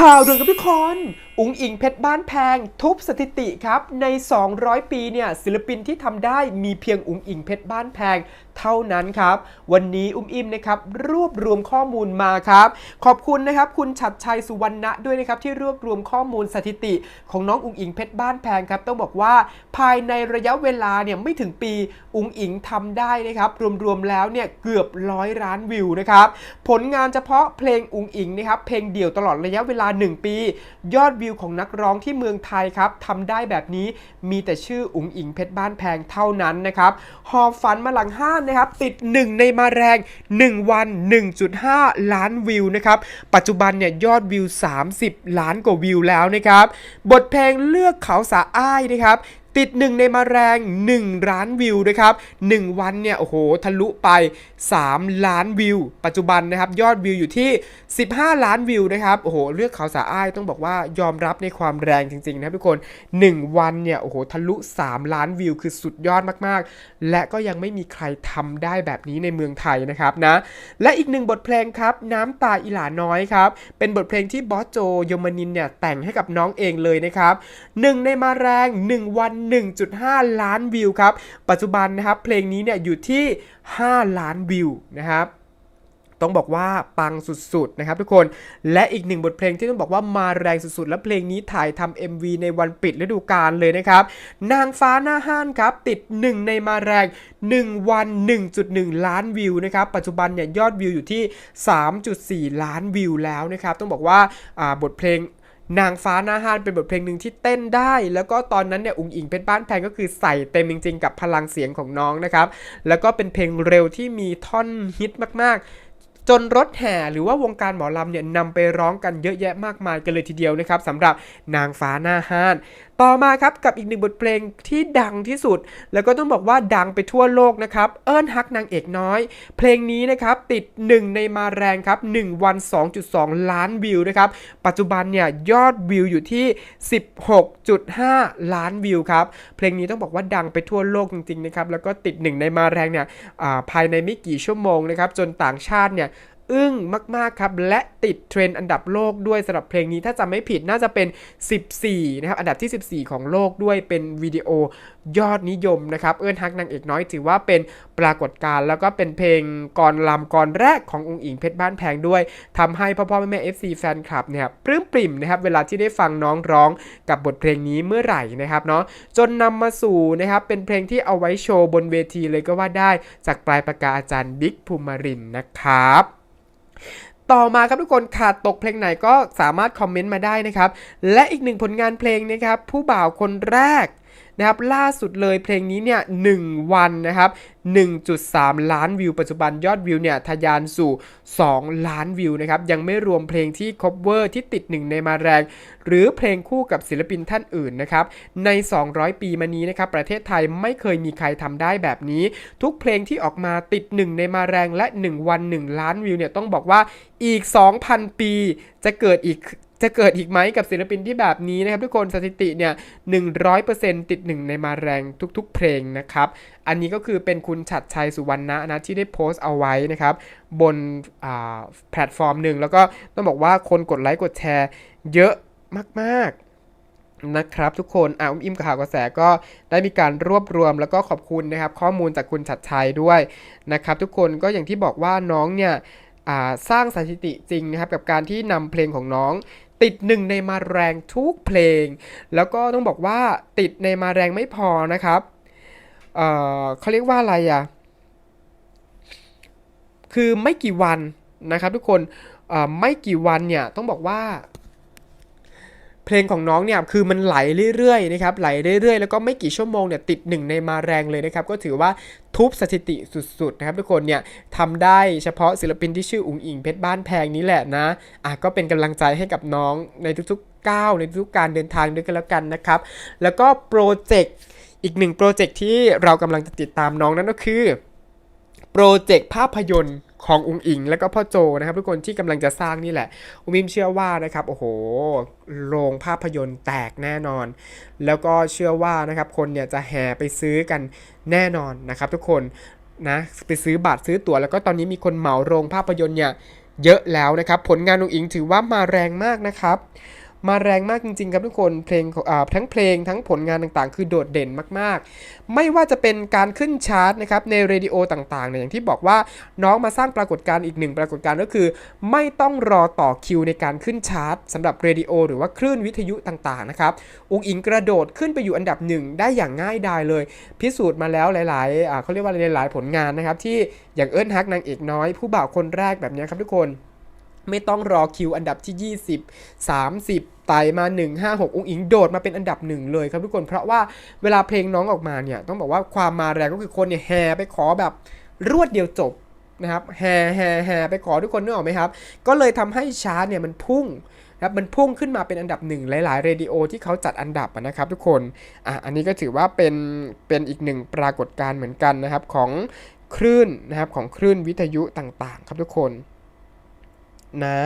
ข่าวด่วนกับทุกคน อุ๋งอิงเพชรบ้านแพง ทุบสถิติครับ ใน 200 ปีเนี่ยศิลปินที่ทำได้มีเพียงอุ๋งอิงเพชรบ้านแพง เท่านั้นครับ วันนี้อุ้มอิมนะครับรวบรวมข้อมูลมาครับ ขอบคุณนะครับคุณชัดชัยสุวรรณะด้วยนะครับที่รวบรวมข้อมูลสถิติ ของน้องอุ๋งอิงเพชรบ้านแพงครับ ต้องบอกว่าภายในระยะเวลาเนี่ยไม่ถึงปีอุ๋งอิงทำได้นะครับ รวมๆแล้วเนี่ยเกือบร้อยล้านวิวนะครับผลงานเฉพาะเพลงอุ๋งอิงนะครับเพลงเดี่ยวตลอดระยะเวลา 1 ปี ยอดวิวของนักร้องที่เมืองไทยครับทำได้แบบนี้มีแต่ชื่ออุ๋งอิงเพชรบ้านแพงเท่านั้นนะครับหอบฝันมาหลังห้านนะครับติด 1 ในมาแรง 1 วัน 1.5 ล้านวิวนะครับ ปัจจุบันเนี่ยยอดวิว 30 ล้านกว่าวิวแล้วนะครับ บทเพลงเลือกเขาสาอ้ายนะครับ ติดหนึ่งในมาแรง 1 ล้านวิวนะครับ 1 วันเนี่ย โอ้โห ทะลุไป 3 ล้านวิว ปัจจุบันนะครับ ยอดวิวอยู่ที่ 15 ล้านวิวนะครับ โอ้โห เลือกเขาสาอ้ายต้องบอกว่ายอมรับในความแรงจริง ๆ นะทุกคน 1 วันเนี่ย โอ้โห ทะลุ 3 ล้านวิว คือสุดยอดมากๆ และก็ยังไม่มีใครทำได้แบบนี้ในเมืองไทยนะครับนะ และอีกหนึ่งบทเพลงครับ น้ำตาอีหลาน้อยครับ เป็นบทเพลงที่บอสโจยมนินเนี่ยแต่งให้กับน้องเองเลยนะครับหนึ่งในมาแรง 1 วัน1.5 ล้านวิวครับ ปัจจุบันนะครับเพลงนี้เนี่ยอยู่ที่ 5 ล้านวิวนะครับต้องบอกว่าปังสุดๆนะครับทุกคนและอีกหนึ่งบทเพลงที่ต้องบอกว่ามาแรงสุดๆ และเพลงนี้ถ่ายทำ MV ในวันปิดฤดูกาลเลยนะครับ นางฟ้าหน้าห้านครับ ติด 1 ในมาแรง 1 วัน 1.1 ล้านวิวนะครับ ปัจจุบันเนี่ยยอดวิวอยู่ที่ 3.4 ล้านวิวแล้วนะครับ ต้องบอกว่าอ่าบทเพลง นางฟ้าหน้าห้านเป็นบทเพลงหนึ่งที่เต้นได้ แล้วก็ตอนนั้นเนี่ยอุ๋งอิงเพชรบ้านแพงก็คือใส่เต็มจริง ๆ กับพลังเสียงของน้องนะครับ แล้วก็เป็นเพลงเร็วที่มีท่อนฮิตมากๆ จนรถแห่หรือว่าวงการหมอลำเนี่ยนำไปร้องกันเยอะแยะมากมายกันเลยทีเดียวนะครับสำหรับนางฟ้าหน้าห้านต่อมาครับกับอีกหนึ่งบทเพลงที่ดังที่สุด แล้วก็ต้องบอกว่าดังไปทั่วโลกนะครับ เอิ้นฮักนางเอกน้อย เพลงนี้นะครับติด 1 ในมาแรงครับ1วัน 2.2 ล้านวิวนะครับ ปัจจุบันเนี่ยยอดวิวอยู่ที่ 16.5 ล้านวิวครับ เพลงนี้ต้องบอกว่าดังไปทั่วโลกจริงๆนะครับ แล้วก็ติด 1 ในมาแรงเนี่ยภายในไม่กี่ชั่วโมงนะครับ จนต่างชาติเนี่ย อึ้งมาก ๆ ครับ และติดเทรนด์อันดับโลกด้วยสำหรับเพลงนี้ถ้าจำไม่ผิดน่าจะเป็น 14 นะครับ อันดับที่ 14 ของโลกด้วยเป็นวิดีโอยอดนิยมนะครับ เอิ้นฮักนางเอกน้อยถือว่าเป็นปรากฏการณ์แล้วก็เป็นเพลงกรลำกรแรกขององค์อิงเพชรบ้านแพงด้วยทำให้พ่อพ่อแม่แม่ FC แฟนคลับเนี่ยปลื้มปริ่มนะครับเวลาที่ได้ฟังน้องร้องกับบทเพลงนี้เมื่อไหร่นะครับเนาะจนนำมาสู่นะครับเป็นเพลงที่เอาไว้โชว์บนเวทีเลยก็ว่าได้จากปลายปากกาอาจารย์บิ๊กภูมิรินนะครับ ต่อมาครับทุกคนขาดตกเพลงไหนก็สามารถคอมเมนต์มาได้นะครับ และอีกหนึ่งผลงานเพลงนะครับผู้บ่าวคนแรก นะครับล่าสุดเลยเพลงนี้เนี่ยหนึ่งวันนะครับ 1.3 ล้านวิว ปัจจุบันยอดวิวเนี่ยทะยานสู่ 2 ล้านวิวนะครับยังไม่รวมเพลงที่ cover ที่ติดหนึ่งในมาแรง หรือเพลงคู่กับศิลปินท่านอื่นนะครับใน 200 ปีมานี้นะครับประเทศไทยไม่เคยมีใครทำได้แบบนี้ ทุกเพลงที่ออกมาติด1ในมาแรงและ 1 วัน 1 ล้านวิวเนี่ยต้องบอกว่าอีก 2,000 ปีจะเกิดอีก จะเกิดอีกไหมกับศิลปินที่แบบนี้นะครับทุกคนสถิติเนี่ย100%ติด 1 ในมาแรงทุกๆ เพลงนะครับ อันนี้ก็คือเป็นคุณฉัดชัยสุวรรณะนะที่ได้โพสต์เอาไว้นะครับบนแพลตฟอร์มหนึ่งแล้วก็ต้องบอกว่าคนกดไลค์กดแชร์เยอะมากๆนะครับทุกคนอ่าอุ้มอิมข่าวกระแสก็ได้มีการรวบรวมแล้วก็ขอบคุณนะครับ ข้อมูลจากคุณชัดชัยด้วยนะครับทุกคนก็อย่างที่บอกว่าน้องเนี่ยสร้างสถิติจริงนะครับกับการที่นำเพลงของน้อง ติดหนึ่งในมาแรงทุกเพลง แล้วก็ต้องบอกว่าติดในมาแรงไม่พอนะครับเเขาเรียกว่าอะไรอะ คือไม่กี่วันนะครับทุกคนไม่กี่วันเนี่ยต้องบอกว่า เพลงของน้องเนี่ยคือมันไหลเรื่อยๆนะครับไหลเรื่อยๆ แล้วก็ไม่กี่ชั่วโมงเนี่ยติดหนึ่งในมาแรงเลยนะครับก็ถือว่าทุบสถิติสุดๆนะครับทุกคนเนี่ยทำได้เฉพาะศิลปินที่ชื่ออุ๋งอิงเพชรบ้านแพงนี้แหละนะอะก็เป็นกำลังใจให้กับน้องในทุกๆก้าวในทุกการเดินทางด้วยกันแล้วกันนะครับแล้วก็โปรเจกต์อีกหนึ่งโปรเจกต์ที่เรากำลังจะติดตามน้องนั่นก็คือโปรเจกต์ภาพยนตร์ ของอุงอิง และก็พ่อโจนะครับทุกคนที่กำลังจะสร้างนี่แหละอุมิมเชื่อว่านะครับโอ้โหโรงภาพยนตร์แตกแน่นอน แล้วก็เชื่อว่านะครับคนเนี่ยจะแห่ไปซื้อกันแน่นอนนะครับ ทุกคนนะไปซื้อบัตรซื้อตั๋วแล้วก็ตอนนี้มีคนเหมาโรงภาพยนตร์เนี่ยเยอะแล้วนะครับ ผลงานองอิงถือว่ามาแรงมากนะครับ มาแรงมากจริง ๆ ครับทุกคนเพลงทั้งเพลงทั้งผลงานต่างๆ คือโดดเด่นมากๆ ไม่ว่าจะเป็นการขึ้นชาร์ตนะครับในเรดิโอต่างๆเนี่ยอย่างที่บอกว่าน้องมาสร้างปรากฏการณ์อีกหนึ่งปรากฏการณ์ก็คือ ไม่ต้องรอต่อคิวในการขึ้นชาร์ตสำหรับเรดิโอหรือว่าคลื่นวิทยุต่างๆนะครับอุงอิงกระโดดขึ้นไปอยู่อันดับหนึ่งได้อย่างง่ายดายเลย พิสูจน์มาแล้วหลายๆเขาเรียกว่าหลายๆผลงานนะครับที่อย่างเอิร์ธฮักนางเอกน้อยผู้บ่าวคนแรกแบบนี้ครับทุกคนไม่ต้องรอคิวอันดับที่ 20 30 ไต่มา 1 5 6อุ้งอิงโดดมาเป็นอันดับหนึ่งเลยครับทุกคน เพราะว่าเวลาเพลงน้องออกมาเนี่ย ต้องบอกว่าความมาแรงก็คือคนเนี่ยแห่ไปขอแบบรวดเดียวจบนะครับแห่แห่แห่ไปขอทุกคนนึกออกไหมครับ ก็เลยทำให้ชาร์ตเนี่ยมันพุ่งนะครับมันพุ่งขึ้นมาเป็นอันดับหนึ่งหลาย ๆ เรดิโอที่เขาจัดอันดับนะครับทุกคนอะอันนี้ก็ถือว่าเป็นเป็นอีกหนึ่งปรากฏการณ์เหมือนกันนะครับของคลื่นนะครับของคลื่นวิทยุต่าง ๆ ครับทุกคนนะ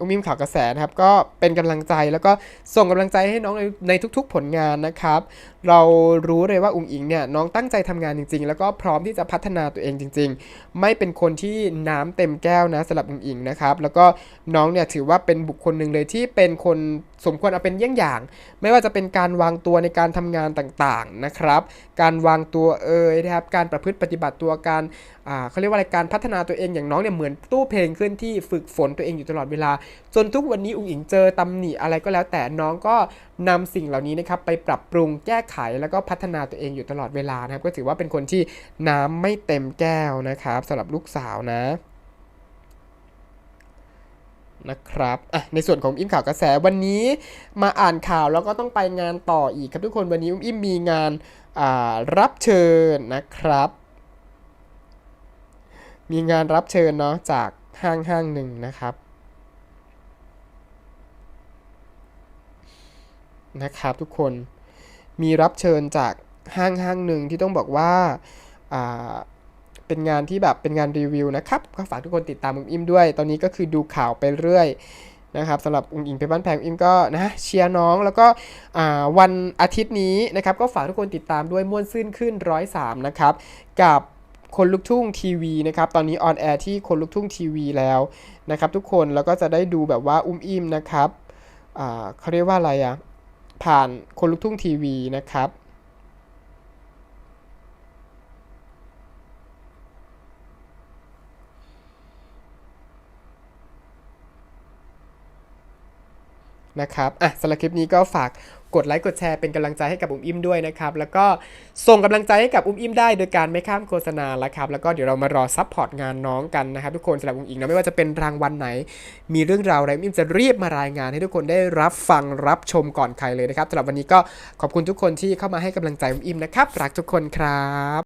อุ้มมิมข่าวกระแสนะครับ ก็เป็นกำลังใจแล้วก็ส่งกำลังใจให้น้องในในทุกๆ ผลงานนะครับ เรารู้เลยว่าอุ้งอิงเนี่ยน้องตั้งใจทำงานจริง ๆ แล้วก็พร้อมที่จะพัฒนาตัวเองจริง ๆ ไม่เป็นคนที่น้ำเต็มแก้วนะสำหรับอุ้งอิงนะครับ แล้วก็น้องเนี่ยถือว่าเป็นบุคคลหนึ่งเลยที่เป็นคน สมควรเอาเป็นเยี่ยงอย่าง ไม่ว่าจะเป็นการวางตัวในการทำงานต่างๆนะครับ การวางตัวเอ่ยนะครับ การประพฤติปฏิบัติตัวการอ่าเขาเรียกว่าอะไรการพัฒนาตัวเองอย่างน้องเนี่ยเหมือนตู้เพลงขึ้นที่ฝึกฝนตัวเองอยู่ตลอดเวลา จนทุกวันนี้อุ๋งอิงเจอตำหนิอะไรก็แล้ว แต่น้องก็นำสิ่งเหล่านี้นะครับไปปรับปรุงแก้ไขแล้วก็พัฒนาตัวเองอยู่ตลอดเวลานะครับ ก็ถือว่าเป็นคนที่น้ำไม่เต็มแก้วนะครับสำหรับลูกสาวนะ นะครับอะในส่วนของอิมข่าวกระแสวันนี้มาอ่านข่าวแล้วก็ต้องไปงานต่ออีกครับทุกคนวันนี้อุ้มอิมมีงานรับเชิญนะครับ มีงานรับเชิญเนาะจากห้างห้างหนึ่งนะครับนะครับทุกคนมีรับเชิญจากห้างห้างหนึ่งที่ต้องบอกว่า เป็นงานที่แบบเป็นงานรีวิวนะครับก็ฝากทุกคนติดตามอุ้มอิมด้วย ตอนนี้ก็คือดูข่าวไปเรื่อยนะครับสำหรับอุ้งอิงเพชรบ้านแพงอุ้มอิมก็นะเชียร์น้องแล้วก็วันอาทิตย์นี้นะครับก็ฝากทุกคนติดตามด้วยม่วนซื่นขึ้นร้อยสามนะครับกับคนลุกทุ่งทีวีนะครับตอนนี้ออนแอร์ที่คนลุกทุ่งทีวีแล้วนะครับทุกคนแล้วก็จะได้ดูแบบว่าอุ้มอิมนะครับเขาเรียกว่าอะไรอะผ่านคนลุกทุ่งทีวีนะครับ นะครับอะสำหรับคลิปนี้ก็ฝากกดไลค์กดแชร์เป็นกำลังใจให้กับอุ้มอิ่มด้วยนะครับ แล้วก็ส่งกำลังใจให้กับอุ้มอิ่มได้โดยการไม่ข้ามโฆษณาล้วครับ แล้วก็เดี๋ยวเรามารอซัพพอร์ตงานน้องกันนะครับ ทุกคนสำหรับอุ้มอิงนะไม่ว่าจะเป็นรางวัลไหน มีเรื่องราวอะไรอุ้มอิมจะรีบมารายงานให้ทุกคนได้รับฟังรับชมก่อนใครเลยนะครับสำหรับวันนี้ก็ขอบคุณทุกคนที่เข้ามาให้กำลังใจอุ้มอิ่มนะครับรักทุกคนครับ